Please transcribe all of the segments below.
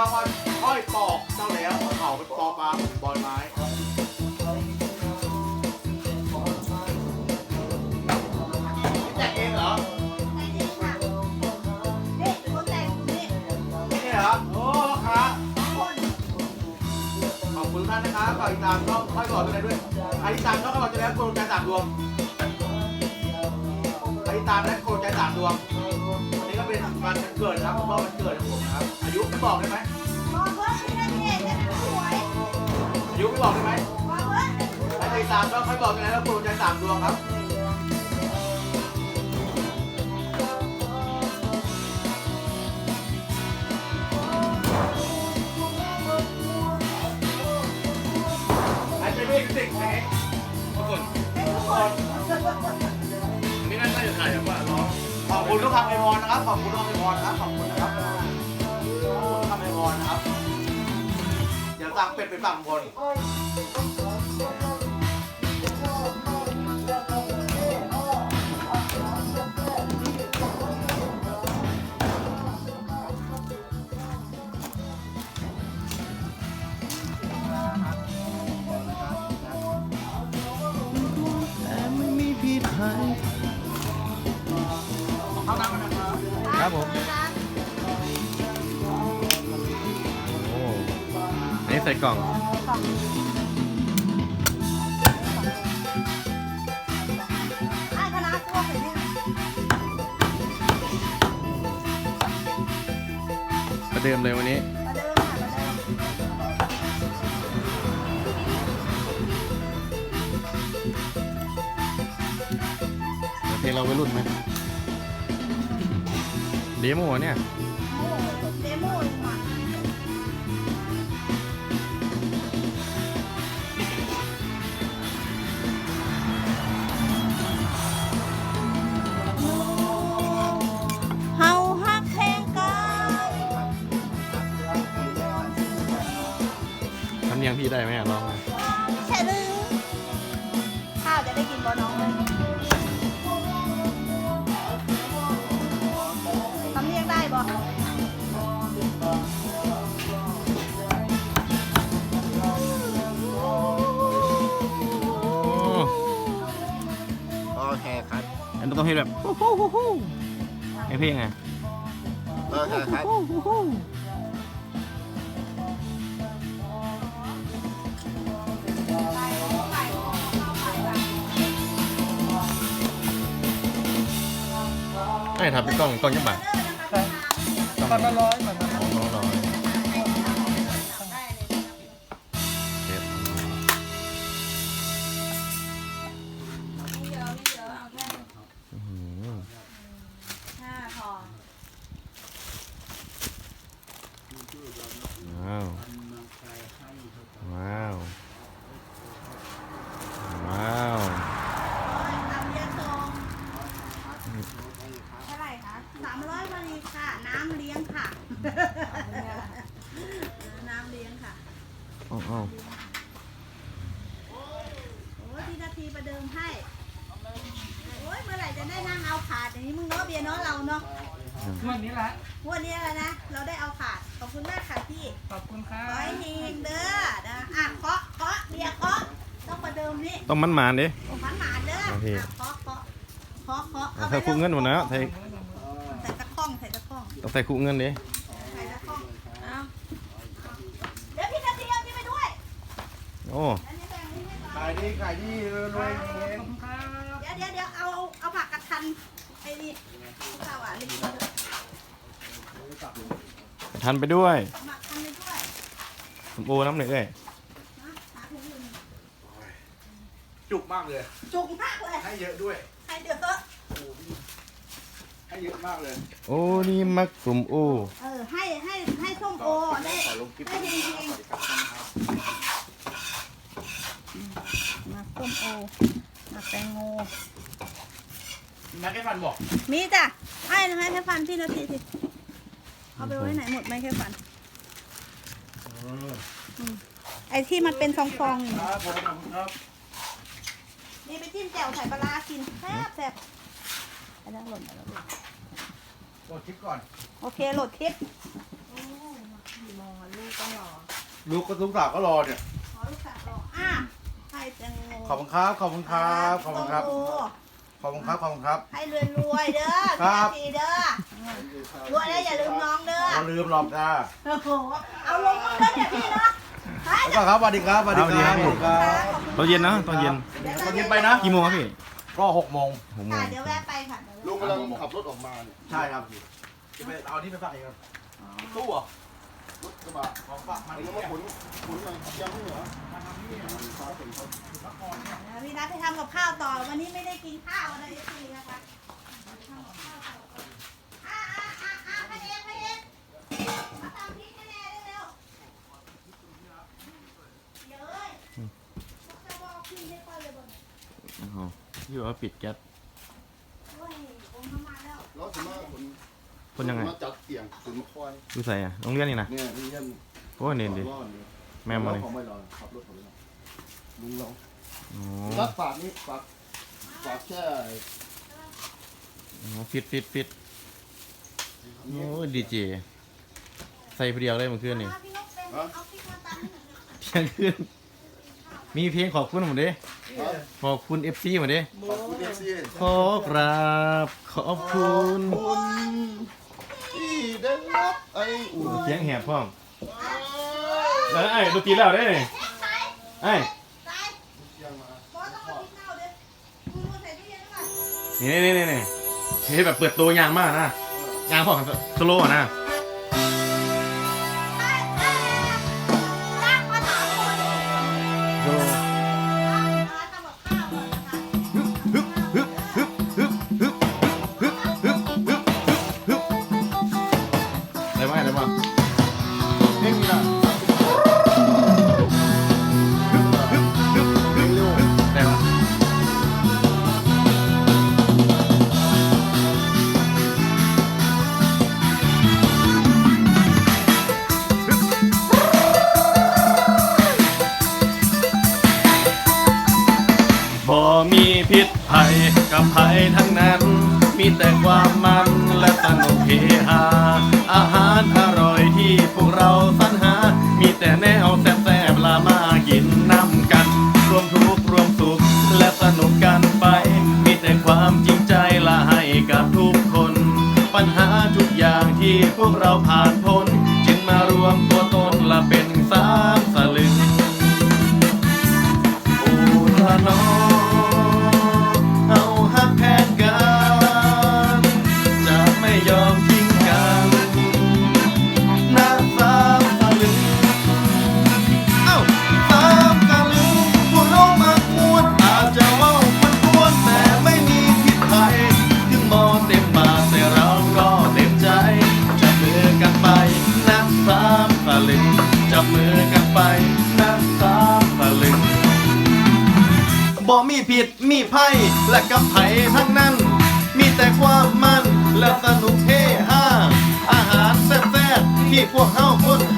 ชอบอ้อยอ้อยปอกเจ้าแล้วเขาเป็นปอปลาบอลไม้แจกเองเหรอนี่คนแต่งนี่นี่เหรอโอ้ครับขอบคุณท่านนะครับฝากติดตามช่องค่อยบอกด้วยด้วยใครติดตามช่องค่อยบอกจะแล้วโกนใจสามดวงใครติดตามและโกนใจสามดวงวันนี้ก็ เป็นวันเกิดนะครับคุณพ่อวันเกิดของผมนะครับ อายุไม่บอกได้ไหมมองเพื่อนที่นั่นเองเนี่ยสวยอายุไม่บอกได้ไหมมองเพื่อนใครติดตามช่องค่อยบอกจะแล้วโกนใจสามดวงครับ ขอบคุณทุกคำอวยพรนะครับ ขอบคุณทุกคำอวยพรนะครับ ขอบคุณนะครับ ขอบคุณทุกคำอวยพรนะครับ เดี๋ยวสั่งเป็ดไปฝั่งบนแต่ไม่มีพิษภัย ครับผมโอ้อันนี้ใส่กล่องไอ้คณะพวกเลยเนี่ยประเดิมเลยวันนี้เดิมค่ะมาเดิมเพลงเราวัยรุ่นไหม เดโมเนี่ย โอ้โหเดโมอีกว่ะเฮาฮักแพงกันทำเนียงพี่ได้ไหมอะลองมาใช่ลืมข้าวจะได้กินบ่น้องเลย ครับอันนี้ต้องให้แบบฮู้ฮู้ฮู้ฮู้ไอเพลงไงโอเคครับ ฮู้ฮู้ฮู้ไอ้ทำเป็นกล้องกล้องยังบาทกล้องละร้อยกล้องล มให้โอ้ยเมื่อไหร่จะได้นั่งเอาขาดอย่างนี้มึงเนาะเบียร์เนาะเราเนาะวันนี้ละวันนี้แล้วนะเราได้เอาขาดขอบคุณมากค่ะพี่ขอบคุณครัขอให้บเฮงๆเด้อนะอะเคาะเคาะเบียร์เคาะต้องประเดิมนี่ต้องมันหมานดิโอ้พันหมาเด้อโอเคอะเคาะเคาะเคาะเคาะเอาใส่คู่เงินหมดนะใส่ใส่ตะข้องใส่ตะข้องต้องใส่คู่เงินดิใส่ตะข้องเอาเดี๋ยวพี่นาทีเอานี่ไปด้วยโอ้ายดีขายดีรวยๆเองเดี๋ยวเดี๋ยวเดี๋ยวเอาเอาผักกระทันไอ้นี่ข้าวอะลิงเอาทันไปด้วยหมักทันไปด้วยสมโอน้ำหนึ่งเอ้ยนะหาถุงอื่นจุกมากเลย จุกมากเลยให้เยอะด้วยใครเดือดให้เยอะมากเลยโอ้นี่มักสมโอ เออให้ให้ให้ส้มโอได้ขอลงคลิปได้เฮงเฮง มาส้มโอมาแตงโมแม็กให้ฟันบอกมีจ้ะให้ให้ให้ฟันพี่นาทีสิเอาไปไว้ไหนหมดไหมแค่ฟันไอ้ที่มันเป็นฟองๆอยู่ครับผมขอบคุณครับนี่ไปจิ้มแจ่วใส่ปลาร้ากินแซ่บแซ่บไปแล้วหล่นไปแล้วกดคลิปก่อน โอเคโหลดคลิปรอลูกก็ลูกสาวก็รอเนี่ย ขอลูกสาวรออะให้แตงโม ขอบคุณครับ ขอบคุณครับ ขอบคุณครับโอ้โหขอบคุณครับ ขอบคุณครับ ให้รวยรวยๆเด้อครัพี่บนาทีเด้อรวยแล้วอย่าลืมน้องเด้อเราลืมหรอกจ้าโอ้โหเอาลงมาเด้อเนี่ยพี่เนาะไปแล้วก็ครับสวัสดีครับสวัสดีครับสวัสดีครับ ตอนเย็นนะตอนเย็นตอนเย็นไปนะ กี่โมงครับพี่ก็หกโมงหกโมค่ะงเดี๋ยวแวะไปค่ะเดี๋ยวลุงกำลังขับรถออกมาเนี่ยใช่ครับจะไปเอาที่ไปฝากเองครับตู้เหรอรถกระบะของฝากมามันที่ก็เนี่ยมาขนขนอะไรยังไม่เหรอ พี่นัทไปทำกับข้าวต่อ วันนี้ไม่ได้กินข้าวอะไรทีนะคะทำกับข้าวต่ออะอะอะอะพระเอกพระเอกมาตามพริกให้แน่เร็วๆเดี๋ยวเอ้ยพวกเจ้าบอกพี่ให้ค่อยเลยบ่เนี่ยโอ้โหอยู่ว่าปิดแก๊สโอ้ยผมทำมาแล้วแล้วถึงมาขนคนยังไงมาจัดเตียงถึงมาคอยดูใส่อะโรงเรียนนี่นะเนี่ยนี่ยันโอ้ยเน้นดิ แม่มาเลยของไม่รอดขับรถของไม่รอดลุงเรา อ้รัดฝากนี่ฝากฝากแค่โหฟิตฟิตฟิตโอ้ยดีเจใส่เพรียวเลยเมื่อคืนนี่มาพี่นกเป็นเอาพริกมาตำให้หน่อยนะเที่ยงคืนมีเพลงขอบคุณหมดเด้ขอบคุณ FC หมดเด้ขอบคุณเอฟซีขอกราบขอบคุณคุณที่ได้รับไอ้อุ่นเสียงแหบพร้อมแล้วไอ้ดนตรีแล้วเด้เอ๊ะสายไอ้ นี่นี่นี่นี่เฮ้ยแบบเปิดตัวยางมากนะยางพอสโลว์อะนะ ภัยกับภัยทั้งนั้น มีแต่ความมันและสนุกเฮฮาอาหารอร่อยที่พวกเราสรรหา มีแต่แนวแซ่บๆลามากินน้ำกัน รวมทุกข์รวมสุขและสนุกกันไป มีแต่ความจริงใจละให้กับทุกคน ปัญหาทุกอย่างที่พวกเราผ่าน ดมีไพ่และกับไผ่ทั้งนั้น มีแต่ความมันและสนุกเฮฮาอาหารแซ่บๆที่พวกเฮาคนหา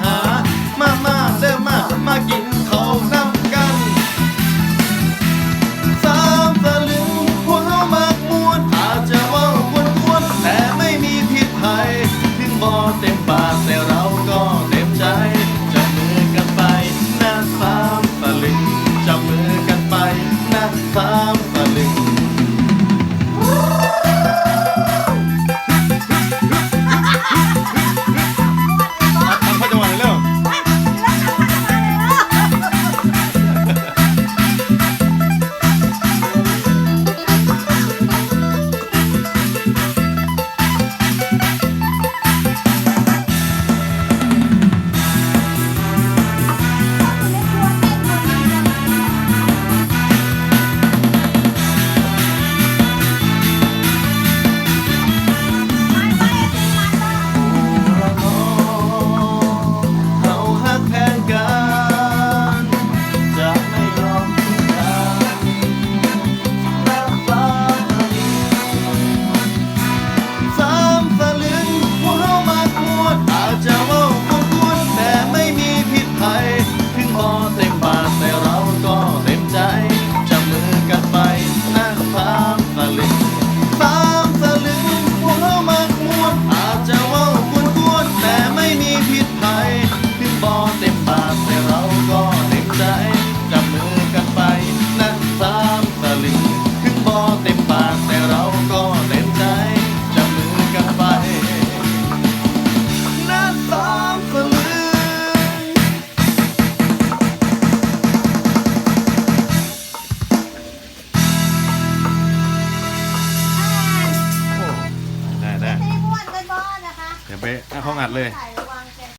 น